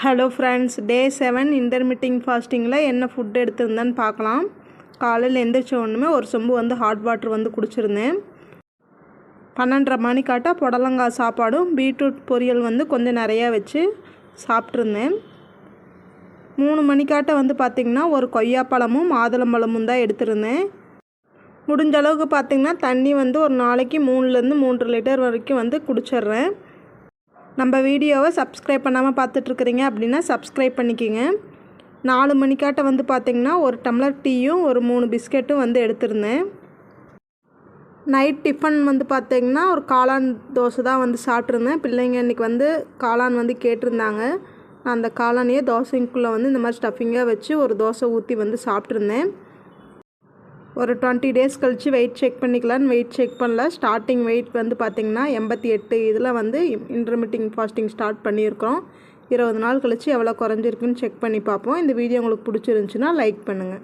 Hello friends day seven intermittent ஃபாஸ்டிங்கில் என்ன food எடுத்திருந்தேன்னு பார்க்கலாம். காலையில் எந்திரிச்ச ஒன்றுமே ஒரு சொம்பு வந்து ஹாட் வாட்டர் வந்து குடிச்சிருந்தேன். பன்னெண்டரை மணிக்காட்ட புடலங்காய் சாப்பாடும் பீட்ரூட் பொரியல் வந்து கொஞ்சம் நிறையா வச்சு சாப்பிட்ருந்தேன் மூணு மணிக்காட்ட வந்து பார்த்திங்கன்னா ஒரு கொய்யாப்பழமும் மாதுளம்பழமும் தான் எடுத்திருந்தேன். முடிஞ்ச அளவுக்கு பார்த்திங்கன்னா தண்ணி வந்து ஒரு நாளைக்கு மூணுலேருந்து மூன்று லிட்டர் வரைக்கும் வந்து குடிச்சிட்றேன். நம்ம வீடியோவை சப்ஸ்கிரைப் பண்ணாமல் பார்த்துட்ருக்குறீங்க அப்படின்னா சப்ஸ்கிரைப் பண்ணிக்கோங்க. நாலு மணிக்காட்ட வந்து பார்த்திங்கன்னா ஒரு டம்ளர் டீயும் ஒரு மூணு பிஸ்கெட்டும் வந்து எடுத்திருந்தேன். நைட் டிஃபன் வந்து பார்த்திங்கன்னா ஒரு காளான் தோசை தான் வந்து சாப்பிட்ருந்தேன். பிள்ளைங்க இன்றைக்கி வந்து காளான் வந்து கேட்டிருந்தாங்க. நான் அந்த காளானையே தோசைக்குள்ளே வந்து இந்த மாதிரி ஸ்டஃபிங்காக வச்சு ஒரு தோசை ஊற்றி வந்து சாப்பிட்ருந்தேன். ஒரு டுவெண்ட்டி டேஸ் கழித்து வெயிட் செக் பண்ணிக்கலான்னு வெயிட் செக் பண்ணல. ஸ்டார்டிங் வெயிட் வந்து பார்த்திங்கன்னா எண்பத்தி எட்டு இதில் வந்து இன்டர்மீட்டிங் ஃபாஸ்டிங் ஸ்டார்ட் பண்ணியிருக்கோம். இருபது நாள் கழித்து எவ்வளோ குறைஞ்சிருக்குன்னு செக் பண்ணி பார்ப்போம். இந்த வீடியோ உங்களுக்கு பிடிச்சிருந்துச்சின்னா லைக் பண்ணுங்கள்